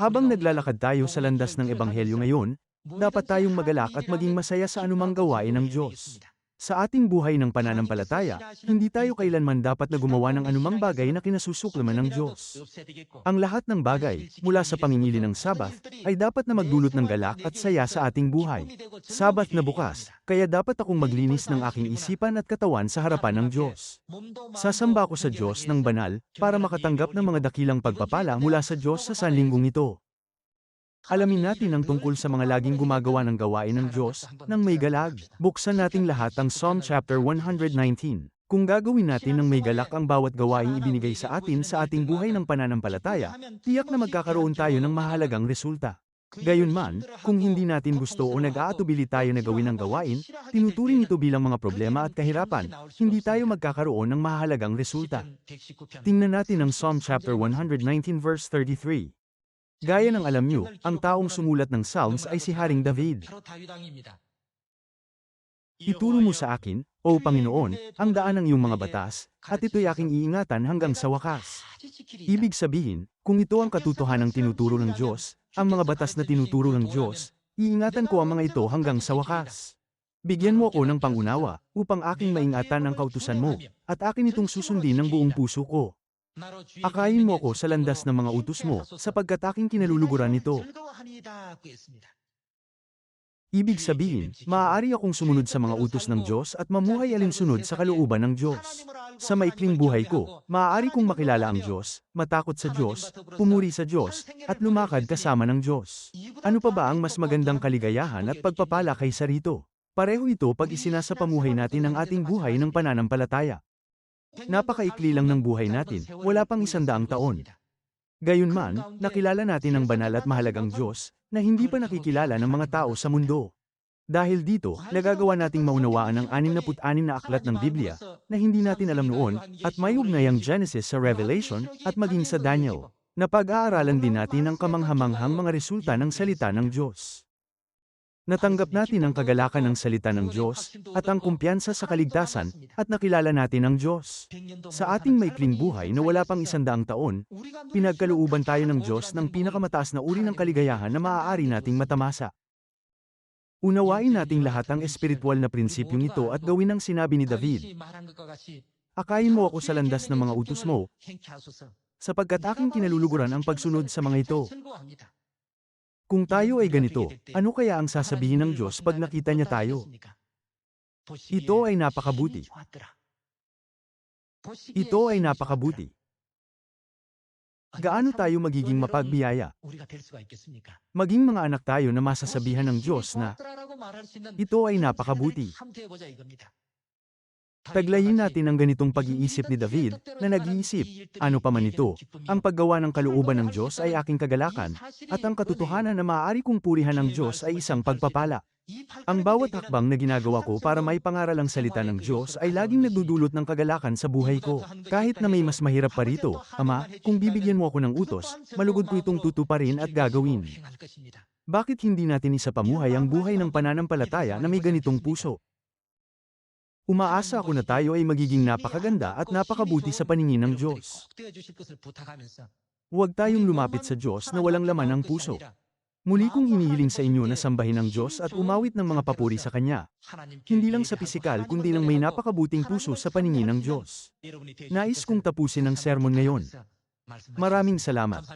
Habang naglalakad tayo sa landas ng Ebanghelyo ngayon, dapat tayong magalak at maging masaya sa anumang gawain ng Diyos. Sa ating buhay ng pananampalataya, hindi tayo kailanman dapat na gumawa ng anumang bagay na kinasusuklaman ng Diyos. Ang lahat ng bagay, mula sa pangingili ng Sabath, ay dapat na magdulot ng galak at saya sa ating buhay. Sabath na bukas, kaya dapat akong maglinis ng aking isipan at katawan sa harapan ng Diyos. Sasamba ko sa Diyos ng banal, para makatanggap ng mga dakilang pagpapala mula sa Diyos sa sanlinggong ito. Alamin natin ang tungkol sa mga laging gumagawa ng gawain ng Diyos, ng may galag. Buksan nating lahat ang Psalm chapter 119. Kung gagawin natin ng may galak ang bawat gawaing ibinigay sa atin sa ating buhay ng pananampalataya, tiyak na magkakaroon tayo ng mahalagang resulta. Gayunman, kung hindi natin gusto o nag-aatubili tayo na gawin ang gawain, tinuturing ito bilang mga problema at kahirapan, hindi tayo magkakaroon ng mahalagang resulta. Tingnan natin ang Psalm chapter 119 verse 33. Gaya ng alam nyo, ang taong sumulat ng Psalms ay si Haring David. Ituro mo sa akin, O Panginoon, ang daan ng iyong mga batas, at ito'y aking iingatan hanggang sa wakas. Ibig sabihin, kung ito ang katotohanang tinuturo ng Diyos, ang mga batas na tinuturo ng Diyos, iingatan ko ang mga ito hanggang sa wakas. Bigyan mo ako ng pangunawa, upang aking maingatan ang kautusan mo, at akin itong susundin ng buong puso ko. Akayin mo ako sa landas ng mga utos mo, sapagkat aking kinaluluguran ito. Ibig sabihin, maaari akong sumunod sa mga utos ng Diyos at mamuhay alinsunod sa kalooban ng Diyos. Sa maikling buhay ko, maaari kong makilala ang Diyos, matakot sa Diyos, pumuri sa Diyos, at lumakad kasama ng Diyos. Ano pa ba ang mas magandang kaligayahan at pagpapala kaysa rito? Pareho ito pag isinasa pamuhay natin ang ating buhay ng pananampalataya. Napakaikli lang ng buhay natin, wala pang isandaang taon. Gayunman, nakilala natin ang banal at mahalagang Diyos, na hindi pa nakikilala ng mga tao sa mundo. Dahil dito, nagagawa nating maunawaan ang 66 na aklat ng Biblia, na hindi natin alam noon, at may ugnayang Genesis sa Revelation, at maging sa Daniel. Napag-aaralan din natin ang kamanghamanghang mga resulta ng salita ng Diyos. Natanggap natin ang kagalakan ng salita ng Diyos, at ang kumpiyansa sa kaligtasan, at nakilala natin ang Diyos. Sa ating maikling buhay na wala pang isandaang taon, pinagkalooban tayo ng Diyos ng pinakamataas na uri ng kaligayahan na maaari nating matamasa. Unawain nating lahat ang espiritual na prinsipyong ito at gawin ang sinabi ni David. Akayin mo ako sa landas ng mga utos mo, sapagkat aking kinaluluguran ang pagsunod sa mga ito. Kung tayo ay ganito, ano kaya ang sasabihin ng Diyos pag nakita niya tayo? Ito ay napakabuti. Ito ay napakabuti. Gaano tayo magiging mapagbiyaya? Maging mga anak tayo na masasabihan ng Diyos na, ito ay napakabuti. Taglayin natin ang ganitong pag-iisip ni David, na nag-iisip, ano pa man ito, ang paggawa ng kalooban ng Diyos ay aking kagalakan, at ang katotohanan na maaari kong purihan ng Diyos ay isang pagpapala. Ang bawat hakbang na ginagawa ko para may pangaral ang salita ng Diyos ay laging nagdudulot ng kagalakan sa buhay ko. Kahit na may mas mahirap pa rito, Ama, kung bibigyan mo ako ng utos, malugod ko itong tutuparin at gagawin. Bakit hindi natin isa pamuhay ang buhay ng pananampalataya na may ganitong puso? Umaasa ako na tayo ay magiging napakaganda at napakabuti sa paningin ng Diyos. Huwag tayong lumapit sa Diyos na walang laman ng puso. Muli kong hinihiling sa inyo na sambahin ang Diyos at umawit ng mga papuri sa Kanya. Hindi lang sa pisikal kundi ng may napakabuting puso sa paningin ng Diyos. Nais kong tapusin ang sermon ngayon. Maraming salamat.